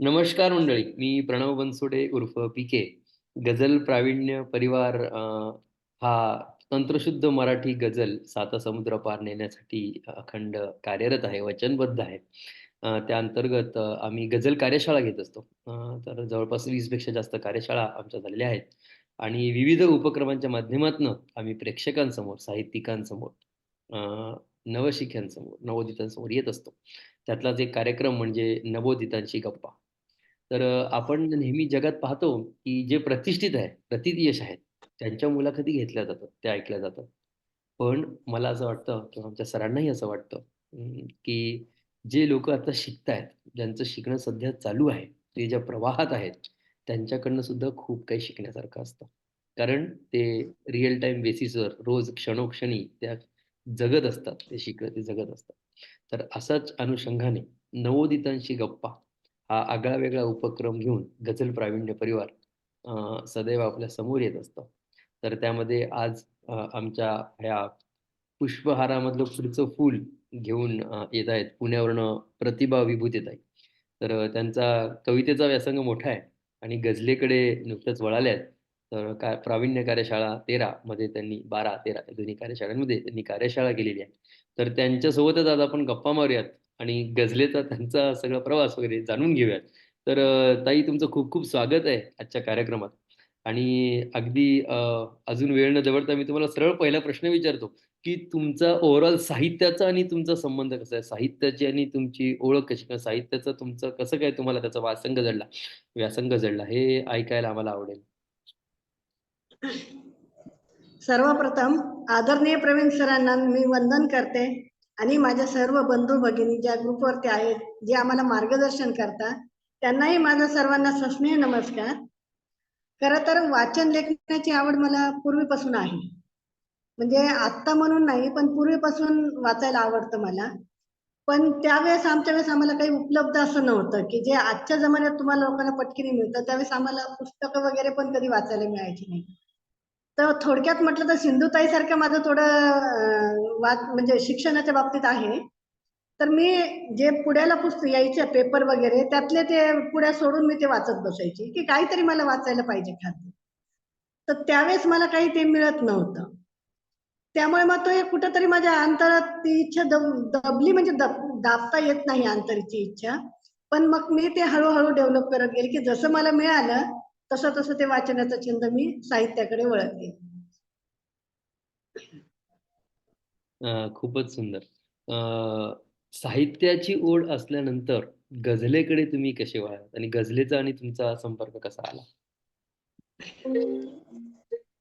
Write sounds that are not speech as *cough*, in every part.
नमस्कार मंडळी मी प्रणव बनसोडे उर्फ पीके गझल प्रावीण्य परिवार हा तंत्रशुद्ध मराठी गझल साता समुद्र पार नेण्यासाठी अखंड कार्यरत आहे वचनबद्ध आहे. त्या अंतर्गत आम्ही गझल कार्यशाळा घेत असतो. तर जवळपास वीसपेक्षा जास्त कार्यशाळा आमच्या झालेल्या आहेत. आणि विविध उपक्रमांच्या माध्यमातून आम्ही प्रेक्षकांसमोर साहित्यिकांसमोर नवशिक्यांसमोर नवोदितांसमोर येत असतो. त्यातलाच एक कार्यक्रम म्हणजे नवोदितांची गप्पा. तर आपण नेहमी जगात पाहतो, की जे प्रतिष्ठित आहे, प्रतियश आहेत, त्यांच्या मुलाखती घेतल्या जातात, त्या ऐकल्या जातात. पण मला असं वाटतं किंवा आमच्या सरांनाही असं वाटतं की जे लोक आता शिकतायत, ज्यांचं शिकणं सध्या चालू आहे, ते ज्या प्रवाहात आहेत, त्यांच्याकडनं सुद्धा खूप काही शिकण्यासारखं असतं. कारण ते रिअल टाइम बेसिसवर रोज क्षणोक्षणी त्या जगत असतात, ते शिकत ते जगत असतात. तर असाच अनुषंगाने नवोदितांशी गप्पा हा आगळा-वेगळा उपक्रम घेऊन गझल प्रावीण्य परिवार सदैव आपल्यासमोर येत असतो तर त्यामध्ये आज आमच्या ह्या पुष्पहारामधलं पुढचं फूल घेऊन येत आहेत पुण्यावरनं प्रतिभा विभूत येत आहे तर त्यांचा कवितेचा व्यासंग मोठा आहे आणि गझलेकडे नुकतंच वळाले आहेत. तर काय प्रावीण्य कार्यशाळा 13 मध्ये त्यांनी 12-13 या दोन्ही कार्यशाळांमध्ये त्यांनी कार्यशाळा केलेली आहे. तर त्यांच्यासोबतच आज आपण गप्पा मारूयात आणि गझलेचा त्यांचा सगळा प्रवास वगैरे जाणून घेऊयात. तर ताई तुमचं खूप-खूप स्वागत आहे आजच्या कार्यक्रमात आणि अगदी अजून वेळ न जवळता मी तुम्हाला सरळ पहिला प्रश्न विचारतो, की तुमचा ओव्हरऑल साहित्याचा आणि तुमचा संबंध कसा आहे? साहित्याची आणि तुमची ओळख कशी? साहित्याचा साहित्याचं तुमचं कसं काय तुम्हाला त्याचा वासंग जडला व्यासंग जडला हे ऐकायला आम्हाला आवडेल. सर्वप्रथम आदरणीय प्रवीण सरांना मी वंदन करते आणि माझ्या सर्व बंधू भगिनी ज्या ग्रुपवरती आहेत, जे आम्हाला मार्गदर्शन करतात, त्यांनाही माझा सर्वांना सस्नेह नमस्कार. खरं तर वाचन लेखनाची आवड मला पूर्वीपासून आहे. म्हणजे आत्ता म्हणून नाही, पण पूर्वीपासून वाचायला आवडतं मला. पण त्यावेळेस आमच्या वेळेस आम्हाला काही उपलब्ध असं नव्हतं, की जे आजच्या जमान्यात तुम्हाला लोकांना पटकिनी मिळतं. त्यावेळेस आम्हाला पुस्तकं वगैरे पण कधी वाचायला मिळायची नाही. तर थोडक्यात म्हटलं तर सिंधुताईसारखं माझं थोडं वाद वाच म्हणजे शिक्षणाच्या बाबतीत आहे. तर मी जे पुण्याला पुस्तक यायचे पेपर वगैरे त्यातले ते पुढ्या सोडून मी ते वाचत बसायची, की काहीतरी मला वाचायला पाहिजे खाली. तर त्यावेळेस मला काही ते मिळत नव्हतं. त्यामुळे मग तो एक कुठेतरी माझ्या अंतरात ती इच्छा दब दबली म्हणजे दब दाबता येत नाही अंतरची इच्छा. पण मग मी ते हळूहळू डेव्हलप करत गेले, की जसं मला मिळालं, तसं-तसं ते वाचनाचा छंद मी साहित्याकडे वळते. खूपच सुंदर. साहित्याची ओढ असल्यानंतर गझलेकडे तुम्ही कसे वळालात आणि गझलेचा आणि तुमचा संपर्क कसा आला?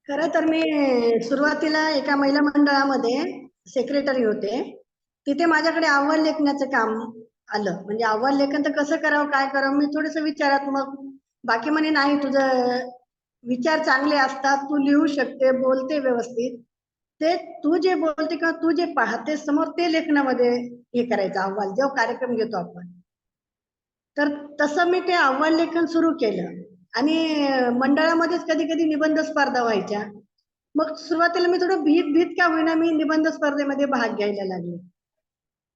खरं तर मी सुरुवातीला एका महिला मंडळामध्ये सेक्रेटरी होते. तिथे माझ्याकडे अहवाल लेखनाचं काम आलं. म्हणजे अहवाल लेखन तर कसं करावं, काय करावं? मी थोडंसं विचारात्मक बाकी म्हणे, "नाही, तुझं विचार चांगले असतात, तू लिहू शकते, बोलते व्यवस्थित. ते तू जे बोलते किंवा तू जे पाहते समोर ते लेखनामध्ये हे करायचं अहवाल, जेव्हा कार्यक्रम घेतो आपण." तर तसं मी ते अहवाल लेखन सुरू केलं आणि मंडळामध्येच कधी-कधी निबंध स्पर्धा व्हायच्या. मग सुरुवातीला मी थोडं भीत-भीत का होईना मी निबंध स्पर्धेमध्ये भाग घ्यायला लागले.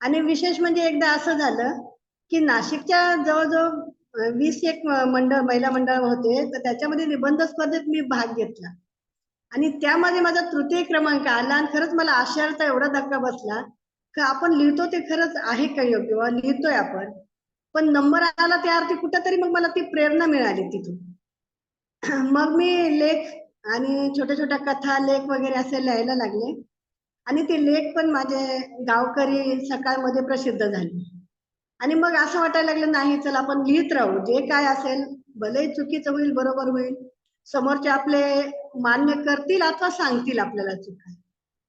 आणि विशेष म्हणजे एकदा असं झालं, की नाशिकच्या जवळजवळ वीस एक मंडळ महिला मंडळ होते. तर त्याच्यामध्ये निबंध स्पर्धेत मी भाग घेतला. आणि त्यामध्ये माझा तृतीय क्रमांक आला आणि खरंच मला आश्चर्याचा एवढा धक्का बसला, की आपण लिहितो ते खरंच आहे का योग्य लिहितोय आपण. पण नंबर आला त्या अर्थी कुठेतरी मग मला ती प्रेरणा मिळाली तिथून. *clears throat* मग मी लेख आणि छोट्या-छोट्या कथा, लेख वगैरे असे लिहायला लागले आणि ते लेख पण माझे गावकरी सकाळमध्ये प्रसिद्ध झाले. आणि मग असं वाटायला लागलं, नाही चल आपण लिहित राहू. जे काय असेल, भलेही चुकीचं होईल, बरोबर होईल. समोरचे आपले मान्य करतील अथवा सांगतील आपल्याला चुका.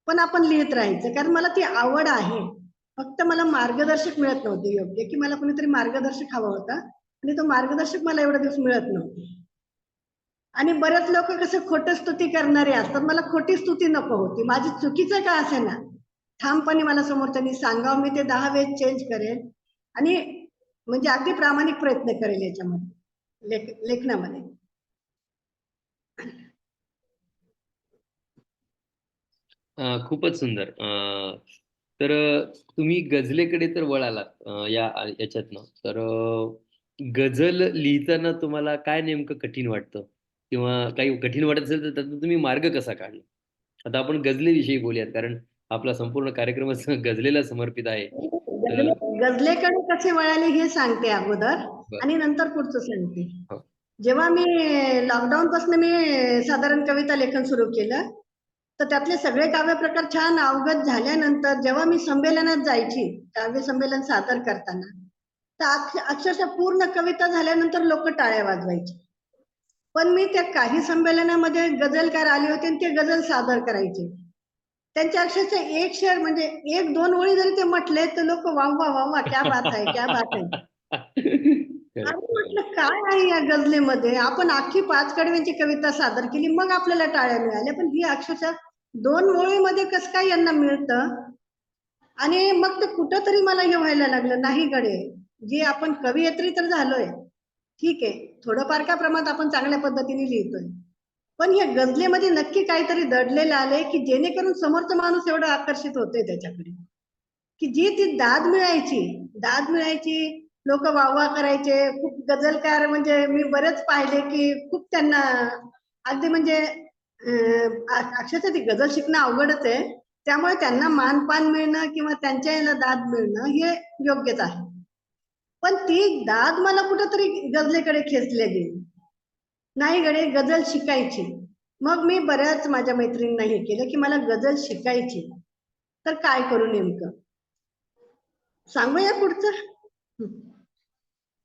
पण आपण लिहित राहायचं. कारण मला ती आवड आहे. फक्त मला मार्गदर्शक मिळत नव्हते योग्य, की मला कुणीतरी मार्गदर्शक हवा होता आणि तो मार्गदर्शक मला एवढे दिवस मिळत नव्हते. आणि बरेच लोक कसं खोटं स्तुती करणारे असतात. मला खोटी स्तुती नको होती. माझी चुकीचं काय असे ना ठामपणे मला समोरच्यानी सांगावं. मी ते दहा वेळेस चेंज करेल आणि म्हणजे अगदी प्रामाणिक प्रयत्न करेल याच्यामध्ये लेख लेखनामध्ये. खूपच सुंदर. तर तुम्ही गझलेकडे तर वळालात या याच्यातनं. तर गझल लिहिताना तुम्हाला काय नेमकं कठीण वाटतं? किंवा काही कठीण वाटत असेल तर त्यातून तुम्ही मार्ग कसा काढला? आता आपण गझलेविषयी बोलूयात कारण आपला संपूर्ण कार्यक्रमच *laughs* गझलेला समर्पित आहे. तर गझलेकडे कसे वळाले हे सांगते अगोदर. आणि नंतर पुढचं सांगते. हो. जेव्हा मी लॉकडाऊन पासून मी साधारण कविता लेखन सुरू केलं, तर त्यातले सगळे काव्य प्रकार छान अवगत झाल्यानंतर जेव्हा मी संमेलनात जायची, काव्य संमेलन सादर करताना, तर अक्ष अक्षरशः पूर्ण कविता झाल्यानंतर लोकं टाळ्या वाजवायची. पण मी त्या काही संमेलनामध्ये गझलकार आले होते आणि ते गझल सादर करायचे. त्यांच्या अक्षरशः एक शेर म्हणजे 1-2 ओळी जरी ते म्हटले, तर लोकं वाह, वाह, वाह, वाह! क्या बात है, क्या बात है. *laughs* आणि म्हटलं काय आहे या गझलेमध्ये? आपण अख्खी 5 कडव्यांची कविता सादर केली, मग आपल्याला टाळ्या मिळाल्या. पण ही अक्षरशः 2 ओळीमध्ये कसं काय यांना मिळतं? आणि मग ते कुठेतरी मला हे व्हायला लागलं, नाही गडे, जे आपण कवयित्री तर झालोय, ठीक आहे. थोडंफार का प्रमाणात आपण चांगल्या पद्धतीने लिहितोय. पण या गजलेमध्ये नक्की काहीतरी दडलेलं आलंय, की जेणेकरून समोरचा माणूस एवढा आकर्षित होतोय त्याच्याकडे, की जी ती दाद मिळायची, दाद मिळायची, लोक वाह-वाह करायचे. खूप गजलकार म्हणजे मी बरेच पाहिले, की खूप त्यांना अगदी म्हणजे अक्षरशः ती गजल शिकणं अवघडच आहे. त्यामुळे त्यांना मान-पान मिळणं किंवा त्यांच्या याला दाद मिळणं हे योग्यच आहे. पण ती दाद मला कुठंतरी गजलेकडे खेचले गेली. नाही गडे गझल शिकायची. मग मी बऱ्याच माझ्या मैत्रिणींना हे केलं, की मला गझल शिकायची. तर काय करू नेमकं? सांगूया पुढचं?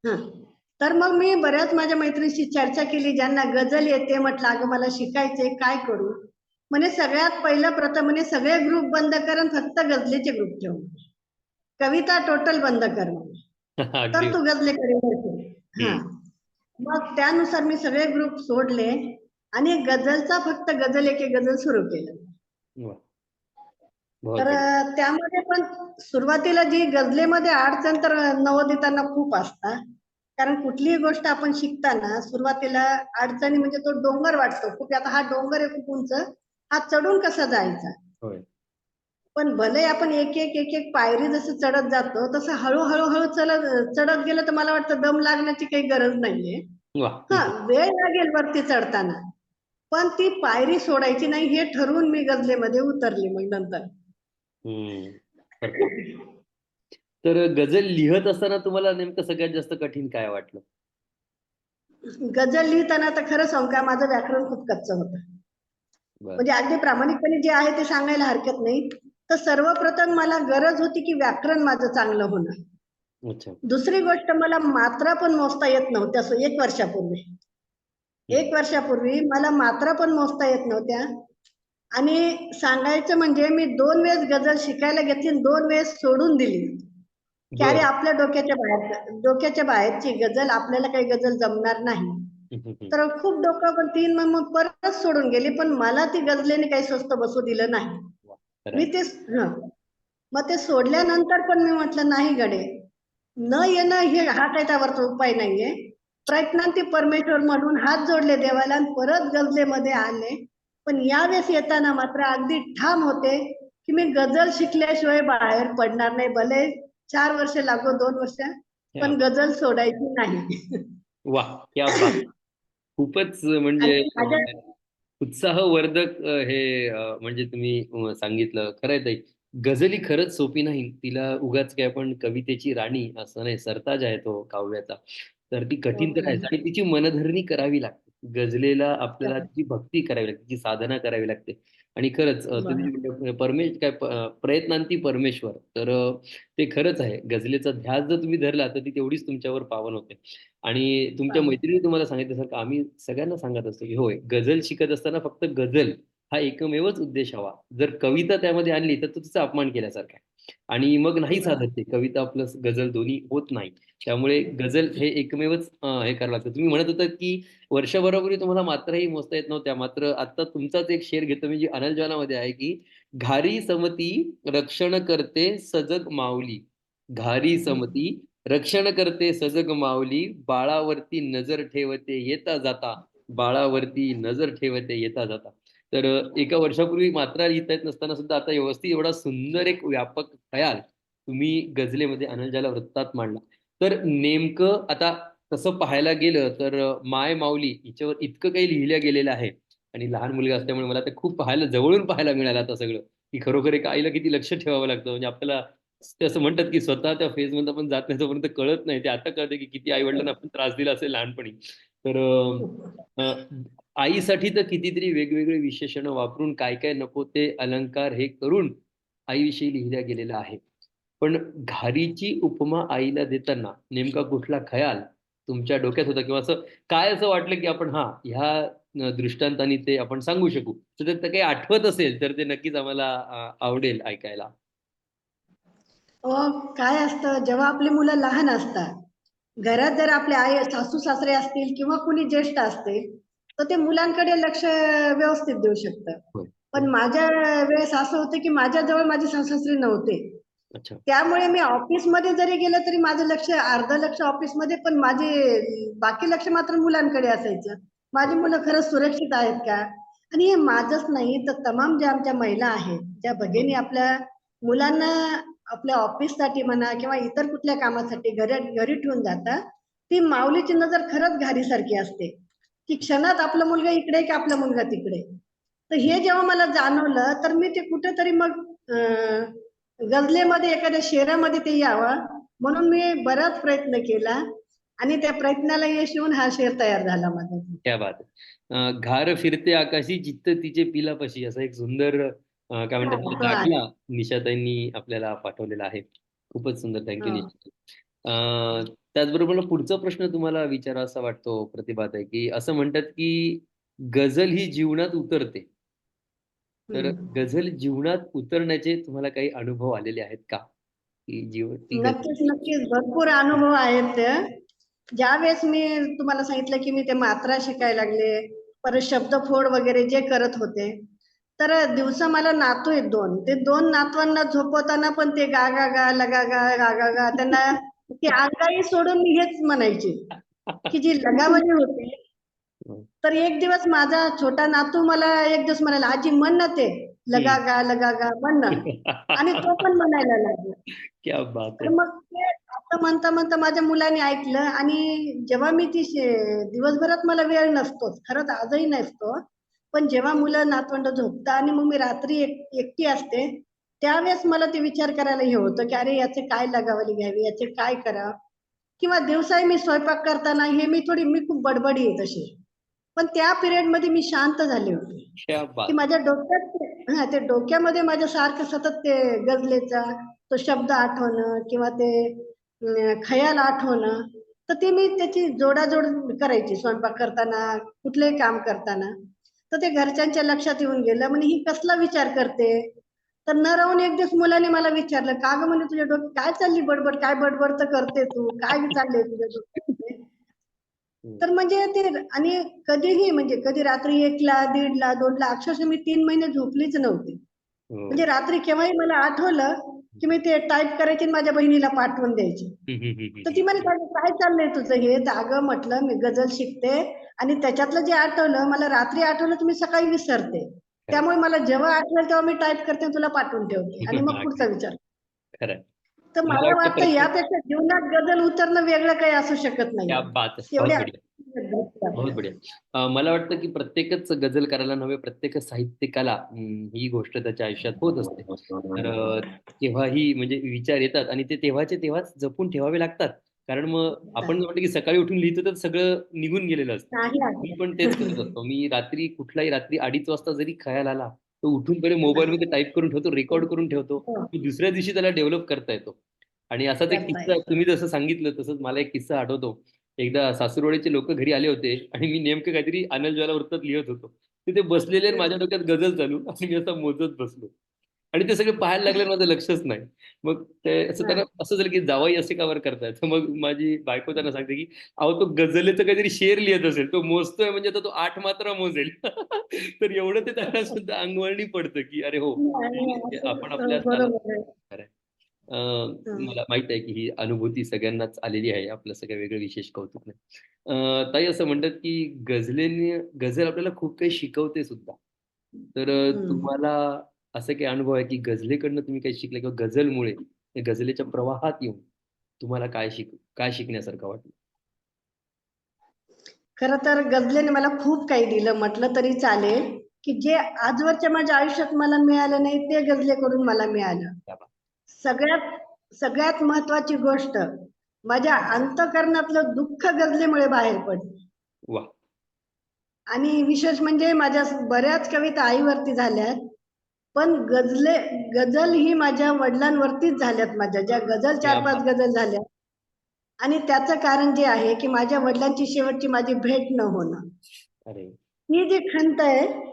हं. तर मग मी बऱ्याच माझ्या मैत्रिणींशी चर्चा केली, ज्यांना गझल येते. म्हटलं, "अगं मला शिकायचंय, काय करू?" म्हणे, "सगळ्यात पहिलं प्रथम म्हणे सगळे ग्रुप बंद कर आणि फक्त गझलेचे ग्रुप ठेव. कविता टोटल बंद कर. *laughs* तर. तू वळशील." हां. मग त्यानुसार मी सगळे ग्रुप सोडले आणि गझलचा फक्त गझल एक एक गझल सुरू केलं. तर त्यामध्ये पण सुरुवातीला जी गझलेमध्ये अडचण तर नवोदितांना खूप असतात. कारण कुठलीही गोष्ट आपण शिकताना सुरुवातीला अडचणी म्हणजे तो डोंगर वाटतो. खूप आता हा डोंगर आहे खूप उंच, हा चढून कसा जायचा? पण भले आपण एक, एक, एक, एक पायरी जसं चढत जातो, तसं हळू-हळू, हळू चलत चढत गेलं तर मला वाटतं दम लागण्याची काही गरज नाहीये. हां, वेळ लागेल वरती चढताना. पण ती पायरी सोडायची नाही हे ठरवून मी गझलेमध्ये उतरले मग नंतर. तर गझल लिहत असताना तुम्हाला नेमकं सगळ्यात जास्त कठीण काय वाटलं? गझल लिहिताना तर खरं सांगू का माझं व्याकरण खूप कच्चं होतं. म्हणजे अगदी प्रामाणिकपणे जे आहे ते सांगायला हरकत नाही. तर सर्वप्रथम मला गरज होती, की व्याकरण माझं चांगलं होणं. दुसरी गोष्ट मला मात्रा पण मोजता येत नव्हत्या. 1 वर्षापूर्वी. 1 वर्षापूर्वी मला मात्रा पण मोजता येत नव्हत्या आणि सांगायचं म्हणजे मी 2 वेळेस गझल शिकायला घेतली 2 वेळेस सोडून दिली. की अरे. आपल्या डोक्याच्या बाहेरचं डोक्याच्या बाहेरची गझल आपल्याला काही गझल जमणार नाही. तर खूप डोकं पण 3 मग परत सोडून गेली. पण मला ती गझलेने काही स्वस्त बसू दिलं नाही. मी. ते. मग ते सोडल्यानंतर पण मी म्हटलं नाही गडे, न येणं हे हा काही त्यावरचा उपाय नाहीये. प्रयत्नांती परमेश्वर म्हणून हात जोडले देवाला आणि परत गझलेमध्ये आले. पण यावेळेस येताना मात्र अगदी ठाम होते, की मी गझल शिकल्याशिवाय बाहेर पडणार नाही. भले 4 वर्ष लागो, 2 वर्ष, पण गझल सोडायची नाही. बात! खूपच म्हणजे उत्साहवर्धक हे म्हणजे तुम्ही सांगितलं. खरं आहे ताई, गझल ही खरंच सोपी नाही. तिला उगाच काय आपण कवितेची राणी असं नाही, सरताज आहे तो काव्याचा. तर ती कठीण तर आहेच हो. आणि तिची मनधरणी करावी लागते. गझलेला आपल्याला. तिची भक्ती करावी लागते, तिची साधना करावी लागते आणि खरंच तुम्ही परमेश काय प्रयत्नांती परमेश्वर. तर ते खरंच आहे. गझलेचा ध्यास जर तुम्ही धरला, तर ती तेवढीच तुमच्यावर पावन होते आणि तुमच्या. मैत्रिणी तुम्हाला सांगितल्यासारखं आम्ही सगळ्यांना सांगत असतो, की होय, गझल शिकत असताना फक्त गझल हा एकमेवच उद्देश हवा. जर कविता त्यामध्ये आणली, तर तो तिचा अपमान केल्यासारखा आणि मग नाही. साधत ते. कविता प्लस गझल दोन्ही होत नाही. त्यामुळे गझल हे एकमेवच हे करावं लागतं. तुम्ही म्हणत होतात, की वर्षभरापूर्वी तुम्हाला मात्राही मोजता येत नव्हत्या. मात्र आता तुमचाच एक शेर घेतो मी, जी अनल ज्वालामध्ये आहे, की "घारी समती रक्षण करते सजग माऊली, घारी समती रक्षण करते सजग माऊली, बाळावरती नजर ठेवते येता जाता, बाळावरती नजर ठेवते येता जाता." तर एका वर्षापूर्वी मात्रा लिहिता येत नसताना सुद्धा आता व्यवस्थित एवढा सुंदर एक व्यापक खयाल तुम्ही गझलेमध्ये अनलजाला वृत्तात मांडला. तर नेमकं आता तसं पाहायला गेलं तर माय माऊली हिच्यावर इतकं काही लिहिलं गेलेलं आहे आणि लहान मुलगा असल्यामुळे मला ते खूप पाहायला जवळून पाहायला मिळालं आता सगळं की खरोखर एक आईला किती लक्ष ठेवावं लागतं म्हणजे आपल्याला ते असं म्हणतात की स्वतः त्या फेजमध्ये आपण जात नाही तोपर्यंत कळत नाही. ते आता कळतं की किती आई वडिलांना आपण त्रास दिला असेल लहानपणी. तर आईसाठी तर कितीतरी वेगवेगळे विशेषणं वापरून काय काय नको ते अलंकार हे करून आईविषयी लिहिल्या गेलेलं आहे पण घारीची उपमा आईला देताना नेमका कुठला खयाल तुमच्या डोक्यात होता? किंवा असं काय असं वाटलं की आपण हा ह्या दृष्टांतानी ते आपण सांगू शकू? तर काही आठवत असेल तर ते नक्कीच आम्हाला आवडेल ऐकायला. काय असतं? जेव्हा आपली मुलं लहान असतात घरात जर आपले आई सासू सासरे असतील किंवा कुणी ज्येष्ठ असतील तर ते मुलांकडे लक्ष व्यवस्थित देऊ शकतं. पण माझ्या वेळेस असं होतं की माझ्याजवळ माझे सासू सासरे नव्हते त्यामुळे मी ऑफिसमध्ये जरी गेलं तरी माझं लक्ष अर्ध लक्ष ऑफिसमध्ये पण माझे बाकी लक्ष मात्र मुलांकडे असायचं. माझी मुलं खरंच सुरक्षित आहेत का? आणि हे माझंच नाही तर तमाम ज्या आमच्या महिला आहेत ज्या भगिनी आपल्या मुलांना आपल्या ऑफिससाठी म्हणा किंवा इतर कुठल्या कामासाठी घरी घरी ठेवून जातात ती माऊलीची नजर खरंच घारीसारखी असते की क्षणात आपला मुलगा इकडे की आपला मुलगा तिकडे. तर हे जेव्हा मला जाणवलं तर मी ते कुठेतरी मग गजलेमध्ये एखाद्या शेरामध्ये ते यावं म्हणून मी बराच प्रयत्न केला आणि त्या प्रयत्नाला यश येऊन हा शेर तयार झाला माझा त्या बात घार फिरते आकाशी चित्त तिचे पिलापाशी असा एक सुंदर अ, काय म्हणतात त्याला. दाखला निशाताईंनी आपल्याला पाठवलेला आहे. खूपच सुंदर. थँक्यू हा. निशाताई. अ, त्याचबरोबर मला पुढचा प्रश्न तुम्हाला विचारावा वाटतो प्रतिभाताई की असं म्हणतात की गझल ही जीवनात उतरते. तर. गझल जीवनात उतरण्याचे तुम्हाला काही अनुभव आलेले आहेत का? की जीवन ती गझल नक्कीच नक्कीच. भरपूर अनुभव आहेत. ज्यावेळेस मी तुम्हाला सांगितलं की मी ते मात्रा शिकायला लागले परत शब्दफोड वगैरे जे करत होते तर दिवसा मला नातू आहेत दोन. ते दोन नातवांना झोपवताना पण ते गा गा गा लगा गा गा गा गा त्यांना ती अंगाई सोडून मी हेच म्हणायची की जी लगावली होती तर एक दिवस माझा छोटा नातू मला एक दिवस म्हणाला आजी म्हण ना ते. लगा गा लगा गा म्हण ना. आणि तो पण म्हणायला लागला. क्या बात तर मग ते असं म्हणता म्हणता माझ्या मुलाने ऐकलं आणि जेव्हा मी ती दिवसभरात मला वेळ नसतोच खरंच आजही नसतो पण जेव्हा मुलं नातवंड झोपतात आणि मग मी रात्री एक, एकटी असते त्यावेळेस मला ते विचार करायला हे होतं की अरे याचे काय लगावली घ्यावी याचे काय करावं? किंवा दिवसाही मी स्वयंपाक करताना हे मी थोडी मी खूप बडबडी आहे तशी. पण त्या पिरियडमध्ये मी शांत झाले होते. की माझ्या डोक्यात हा, ते डोक्यामध्ये माझ्या सारखं सतत ते गजलेचा तो शब्द आठवणं किंवा ते खयाल आठवणं तर ते मी त्याची जोडाजोड करायची स्वयंपाक करताना कुठलंही काम करताना. तर ते घरच्यांच्या लक्षात येऊन गेलं. म्हणे ही कसला विचार करते? तर न राहून एक दिवस मुलाने मला विचारलं का ग म्हणे तुझ्या डोक्यात काय चालली बडबड? काय बडबड तर करते तू? काय चाललंय तुझ्या डोक्यात तर म्हणजे ते आणि कधीही म्हणजे कधी रात्री एकला दीडला दोनला अक्षरशः मी तीन महिने झोपलीच नव्हती. म्हणजे रात्री केव्हाही मला आठवलं की मी ते टाईप करायची आणि माझ्या बहिणीला पाठवून द्यायची. तर ती. म्हणे "काय- चाललंय तुझं हे? अगं म्हटलं मी गझल शिकते आणि त्याच्यातलं जे आठवलं मला रात्री आठवलं मी सकाळी विसरते. त्यामुळे मला जेव्हा आठवलं तेव्हा मी टाईप करते तुला पाठवून ठेवते. आणि मग *laughs* पुढचा विचार. तर मला वाटतं यापेक्षा जीवनात गझल उतरणं वेगळं काही असू शकत नाही. मला वाटतं की प्रत्येकच गझल करायला नव्हे प्रत्येक साहित्यिकाला ही गोष्ट त्याच्या आयुष्यात होत असते. तर तेव्हाही म्हणजे विचार येतात आणि ते तेव्हाचे तेव्हाच जपून ठेवावे लागतात. कारण मग आपण जर म्हटलं की सकाळी उठून लिहितो तर सगळं निघून गेलेलं असतं. मी पण तेच करत असतो. मी रात्री कुठलाही रात्री अडीच वाजता जरी खयाल आला तर उठून पहिले मोबाईल मध्ये टाईप करून ठेवतो रेकॉर्ड करून ठेवतो. हो. की दुसऱ्या दिवशी त्याला डेव्हलप करता येतो. आणि असाच एक किस्सा तुम्ही जसं सांगितलं तसंच मला एक किस्सा आठवतो. एकदा सासूरवाडीचे लोक घरी आले होते आणि मी नेमकं काहीतरी अनल ज्वाला वृत्तात लिहत होतो. तिथे बसलेले माझ्या डोक्यात गझल चालू आणि मी असं मोजत बसलो. आणि ते सगळे पाहायला लागले माझं लक्षच नाही. मग ते असं त्यांना असं झालं की जावाई असे कावर करताय तर *laughs* मग माझी बायको त्यांना सांगते की अहो तो गझलेचं काहीतरी शेर लिहित असेल. तो मोजतोय म्हणजे आता तो आठ मात्रा मोजेल. *laughs* तर एवढं ते त्यांना सुद्धा अंगवळणी पडतं की अरे हो नाही, आपण आपल्या मला माहीत आहे की ही अनुभूती सगळ्यांनाच आलेली आहे. आपलं सगळं वेगळं विशेष कौतुक नाही. ताई असं म्हणतात की गझलेने गझल आपल्याला खूप काही शिकवते सुद्धा. तर. तुम्हाला असं काही अनुभव आहे की गझलेकडनं तुम्ही काही शिकले किंवा गझलमुळे गझलेच्या प्रवाहात येऊन तुम्हाला काय शिक काय शिकण्यासारखं वाटलं? खरं तर गझलेने मला खूप काही दिलं. म्हटलं तरी चालेल की जे आजवरच्या माझ्या आयुष्यात मला मिळालं नाही ते गझलेकडून मला मिळालं. सगळ्यात सगळ्यात महत्वाची गोष्ट माझ्या अंतकरणातलं दुःख गझलेमुळे बाहेर पडलं. आणि विशेष म्हणजे माझ्या बऱ्याच कविता आईवरती झाल्यात. पण गझले गझल ही माझ्या वडिलांवरतीच झाल्यात माझ्या. ज्या गझल चार पाच गझल झाल्या. आणि त्याचं कारण जे आहे की माझ्या वडिलांची शेवटची माझी भेट न होणं. ही जी खंत आहे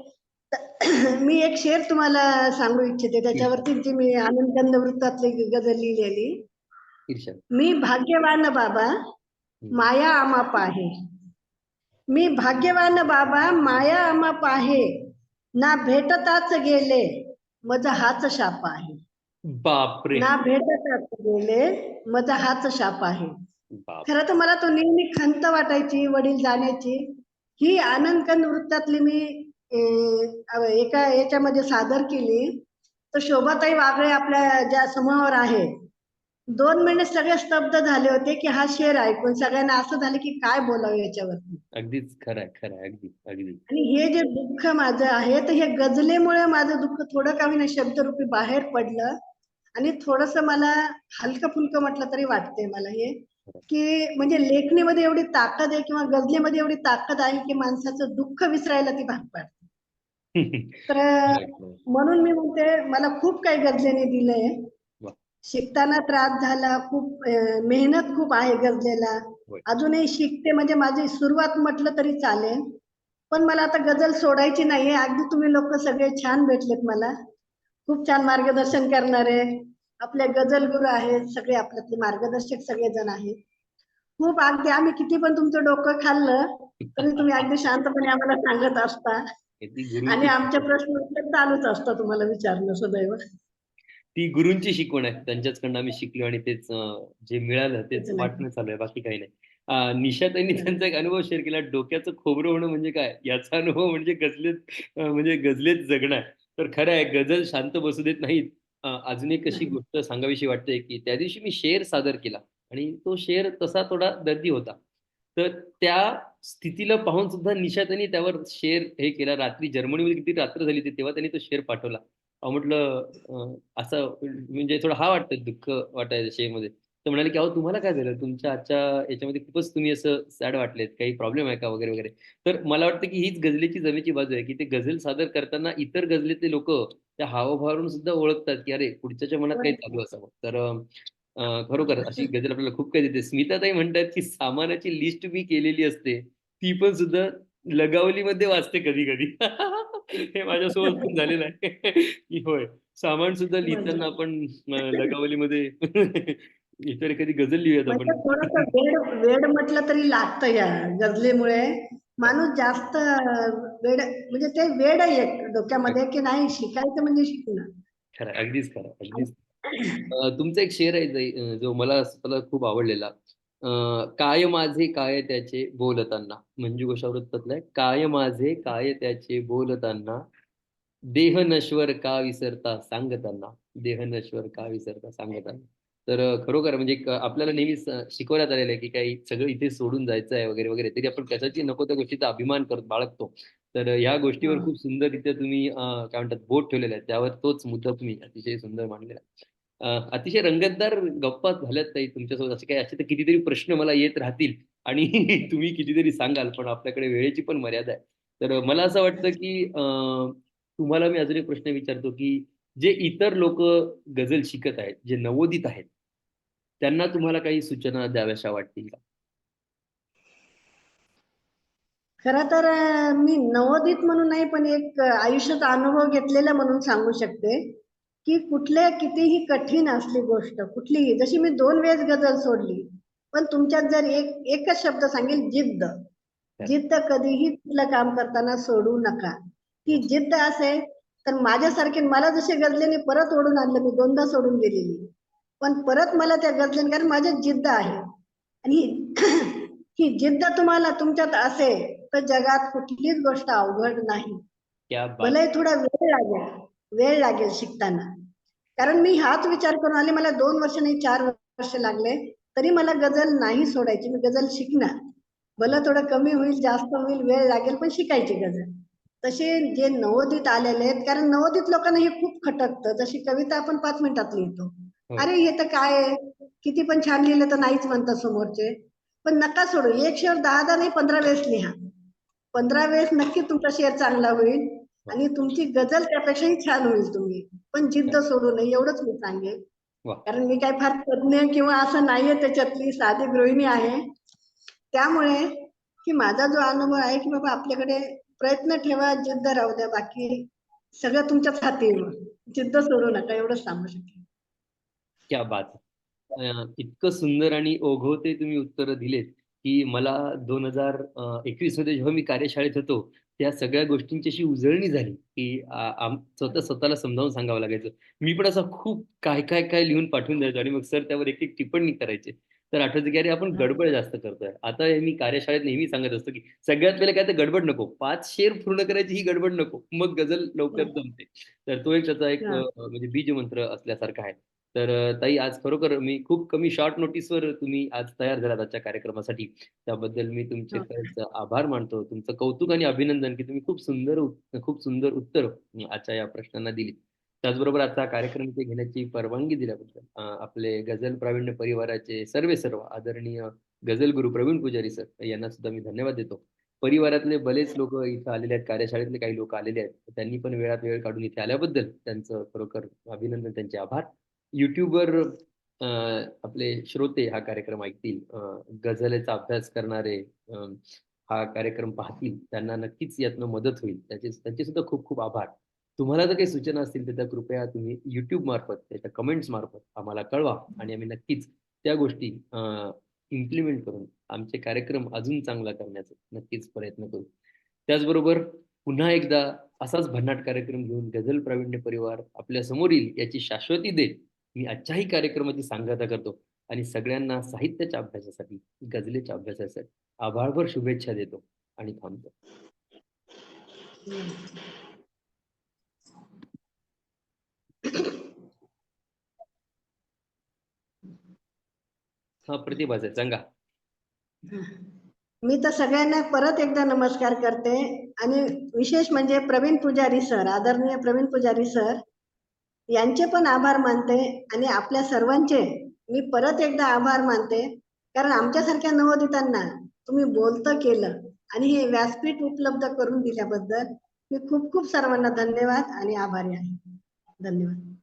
मी एक शेर तुम्हाला सांगू इच्छिते. त्याच्यावरती जी मी आनंद वृत्तातली गझल लिहिलेली. मी भाग्यवान बाबा. माया आमाप आहे मी भाग्यवान बाबा माया आमाप आहे ना भेटताच गेले माझा हाच शाप आहे. बापरे. ना भेटताच गेले माझा हाच शाप आहे. खरं तर मला तो नेहमी खंत वाटायची वडील जाण्याची. ही आनंद कंद वृत्तातली मी एका याच्यामध्ये सादर केली. तर शोभाताई वागळे आपल्या ज्या समूहावर आहे दोन महिने सगळे स्तब्ध झाले होते की हा शेर ऐकून सगळ्यांना असं झालं की काय बोलावं याच्यावरती? अगदीच खरं खरं अगदी अगदी. आणि हे जे दुःख माझं आहे तर हे गझलेमुळे माझं दुःख थोडं का होईना शब्दरूपी बाहेर पडलं. आणि थोडस मला हलकं फुलकं म्हटलं तरी वाटतंय मला हे की म्हणजे लेखणीमध्ये एवढी ताकद आहे किंवा गझलेमध्ये एवढी ताकद आहे की माणसाचं दुःख विसरायला ती भाग पाडते. *laughs* तर म्हणून मी म्हणते मला खूप काही गझलेने दिलंय. शिकताना त्रास झाला खूप मेहनत खूप आहे होय. अजूनही शिकते म्हणजे माझी सुरुवात म्हटलं तरी चालेल. पण मला आता गझल सोडायची नाहीये. अगदी तुम्ही लोक सगळे छान भेटलेत मला. खूप छान मार्गदर्शन करणारे आपले गझल गुरु आहेत सगळे आपल्यातले मार्गदर्शक सगळेजण आहेत. खूप अगदी आम्ही किती पण तुमचं डोकं खाल्लं तरी तुम्ही अगदी शांतपणे आम्हाला सांगत असता. आणि गुरुंची आमचे प्रश्न उत्तर चालूच असतं तुम्हाला विचारणं सदैव. ती गुरुंची शिकवण आहे. त्यांच्याचकडनं आम्ही शिकलो आणि तेच जे मिळालं तेच. वाटणं चालू आहे. बाकी काही नाही. निशाताईंनी त्यांचा एक अनुभव शेअर केला. डोक्याचं खोबरं होणं म्हणजे काय? याचा अनुभव म्हणजे गझलेत अं, म्हणजे गझलेत जगणं आहे. तर खरं आहे गझल शांत बसू देत नाहीत. अजून एक अशी. गोष्ट सांगावीशी वाटते की त्या दिवशी मी शेर सादर केला आणि तो शेर तसा थोडा दर्दी होता. तर त्या स्थितीला पाहून सुद्धा निशाताईंनी त्यावर शेर हे केला. रात्री जर्मनीमध्ये किती रात्र झाली होती तेव्हा त्यांनी तो शेर पाठवला. म्हटलं असं म्हणजे थोडं हा वाटतं दुःख वाटायचं शेमध्ये तर म्हणाले की अहो तुम्हाला काय झालं? तुमच्या आजच्या याच्यामध्ये खूपच तुम्ही असं सॅड वाटलेत. काही प्रॉब्लेम आहे का? वगैरे वगैरे. तर मला वाटतं की हीच गझलेची जमेची बाजू आहे की ते गझल सादर करताना इतर गझलेतले लोक त्या हावभावावरून सुद्धा ओळखतात की अरे पुढच्याच्या मनात काही चालू असावं. तर खरोखर अशी गझल आपल्याला खूप काही देते. स्मिताताई म्हणतात की सामानाची लिस्ट मी केलेली असते. ती पण सुद्धा लगावलीमध्ये वाचते कधी कधी *laughs* हे माझ्यासोबत पण झालेलं आहे. की होय सामान सुद्धा लिहिताना आपण लगावलीमध्ये *laughs* इतर कधी गझल लिहूयात म्हणजे आपण थोडस वेळ वेळ म्हटलं तरी लागतं या गझलेमुळे. माणूस जास्त वेळ म्हणजे ते वेळ आहे एक डोक्यामध्ये की नाही शिकायचं म्हणजे शिकणं. खरं अगदीच खरं अगदीच. *clears throat* तुमचा एक शेर आहे जे- मला स्वतःला खूप आवडलेला. काय माझे काय त्याचे बोलताना मंजू घोषावृत्तातला आहे. काय माझे काय त्याचे बोलताना देह नश्वर का विसरता सांगताना देह नश्वर का विसरता सांगताना. तर खरोखर म्हणजे आपल्याला नेहमीच अं, शिकवण्यात आलेलं आहे की काही सगळं इथे सोडून जायचं आहे वगैरे वगैरे. तरी आपण कशाची नको त्या गोष्टीचा अभिमान करत बाळगतो. तर ह्या गोष्टीवर. खूप सुंदररित्या तुम्ही काय म्हणतात बोट ठेवलेला आहे. त्यावर तोच मुद्दा तुम्ही अतिशय सुंदर मांडलेला आहे. अतिशय रंगतदार गप्पा झाल्यात ताई तुमच्यासोबत. असे काही असे तर कितीतरी प्रश्न मला येत राहतील आणि *laughs* तुम्ही कितीतरी सांगाल पण आपल्याकडे वेळेची पण मर्यादा आहे. तर मला असं वाटतं की तुम्हाला मी अजून एक प्रश्न विचारतो की जे इतर लोक गझल शिकत आहेत जे नवोदित आहेत त्यांना तुम्हाला काही सूचना द्याव्याशा वाटतील का? खर तर मी नवोदित म्हणून नाही पण एक आयुष्याचा अनुभव घेतलेला म्हणून सांगू शकते. की कुठल्या कितीही कठीण असली गोष्ट कुठलीही जशी मी दोन वेळेस गझल सोडली पण तुमच्यात जर एक एकच शब्द सांगेल जिद्द. जिद्द कधीही कुठलं काम करताना सोडू नका. ती जिद्द असेल तर माझ्यासारखे मला जसे गझलेने परत ओढून आणलं मी दोनदा सोडून गेलेली. पण परत मला त्या गझलेने कारण माझ्यात जिद्द आहे. आणि *clears throat* ही जिद्द तुम्हाला तुमच्यात असेल तर जगात कुठलीच गोष्ट अवघड नाही. भले थोडा वेळ लागेल. वेळ लागेल शिकताना. कारण मी हाच विचार करून आले मला दोन वर्ष नाही चार वर्ष लागले तरी मला गझल नाही सोडायची मी गझल शिकणार. भलं थोडं कमी होईल जास्त होईल वेळ लागेल पण शिकायची गजल तसे जे नवोदित आलेले आहेत कारण नवोदित लोकांना हे खूप खटकतं. जशी कविता आपण पाच मिनिटात लिहितो. हो. अरे हे तर काय आहे? किती पण छान लिहिलं तर नाहीच म्हणतात समोरचे. पण नका सोडू. एक शेअर दहा दहा नाही पंधरा वेळेस लिहा. पंधरा वेळेस नक्की तुमचा शेअर चांगला होईल. आणि तुमची गजल त्यापेक्षाही छान होईल तुम्ही. पण जिद्द सोडू नये एवढंच मी सांगेन. कारण मी काय फार तज्ञ किंवा असं नाहीये त्याच्यातली साधी गृहिणी आहे. त्यामुळे की माझा जो अनुभव आहे की बाबा आपल्याकडे प्रयत्न ठेवा जिद्द राहू द्या बाकी सगळं तुमच्याच हाती. जिद्द सोडू नका एवढंच सांगू शकेन. क्या बात इतकं सुंदर आणि ओघवते तुम्ही उत्तरं दिलेत की मला दोन हजार एकवीसमध्ये जेव्हा मी कार्यशाळेत होतो त्या सगळ्या गोष्टींची अशी उजळणी झाली की स्वतः स्वतःला समजावून सांगावं लागायचं. मी पण असं खूप काय काय काय लिहून पाठवून द्यायचो आणि मग सर त्यावर एक एक टिप्पणी करायचे. तर आठवतं की अरे आपण गडबड जास्त करतोय. आता हे मी कार्यशाळेत नेहमी सांगत असतो की सगळ्यात पहिले काय तर गडबड नको. पाच शेर पूर्ण करायची ही गडबड नको. मग गझल लवकर जमते. तर तो एक त्याचा एक हा. म्हणजे बीज मंत्र असल्यासारखा आहे. तर ताई आज खरोखर मी खूप कमी शॉर्ट नोटीसवर तुम्ही आज तयार झालात आजच्या कार्यक्रमासाठी. त्याबद्दल मी तुमचे हो. खरंच आभार मानतो. तुमचं कौतुक आणि अभिनंदन की तुम्ही खूप सुंदर खूप सुंदर उत्तर आजच्या या प्रश्नांना दिली. त्याचबरोबर आजचा कार्यक्रम इथे घेण्याची परवानगी दिल्याबद्दल आपले गझल प्रावीण्य परिवाराचे सर्वे सर्व आदरणीय गझल गुरु प्रवीण पुजारी सर यांना सुद्धा मी धन्यवाद देतो. परिवारातले बरेच लोक इथं आलेले आहेत कार्यशाळेतले काही लोक आलेले आहेत. त्यांनी पण वेळात वेळ काढून इथे आल्याबद्दल त्यांचं खरोखर अभिनंदन त्यांचे आभार. युट्यूबवर आपले श्रोते हा कार्यक्रम ऐकतील. गझलेचा अभ्यास करणारे हा कार्यक्रम पाहतील. त्यांना नक्कीच यातनं मदत होईल. त्याचे त्यांचे सुद्धा खूप खूप आभार. तुम्हाला जर काही सूचना असतील तर त्या कृपया तुम्ही युट्यूब मार्फत त्याच्या कमेंट्स मार्फत आम्हाला कळवा आणि आम्ही नक्कीच त्या गोष्टी इम्प्लिमेंट करून आमचे कार्यक्रम अजून चांगला करण्याचा नक्कीच प्रयत्न करू. त्याचबरोबर पुन्हा एकदा असाच भन्नाट कार्यक्रम घेऊन गझल प्रावीण्य परिवार आपल्यासमोर येईल याची शाश्वती देईल मी आजच्याही कार्यक्रमाची सांगता करतो आणि सगळ्यांना साहित्याच्या अभ्यासासाठी गझलेच्या अभ्यासासाठी आभाळभर शुभेच्छा देतो आणि थांबतो. हा प्रतिभाच आहे सांगा. मी तर सगळ्यांना परत एकदा नमस्कार करते आणि विशेष म्हणजे प्रवीण पुजारी सर आदरणीय प्रवीण पुजारी सर यांचे पण आभार मानते आणि आपल्या सर्वांचे मी परत एकदा आभार मानते. कारण आमच्यासारख्या नवोदितांना तुम्ही बोलतं केलं आणि हे व्यासपीठ उपलब्ध करून दिल्याबद्दल मी खूप खूप सर्वांना धन्यवाद आणि आभारी आहे. धन्यवाद.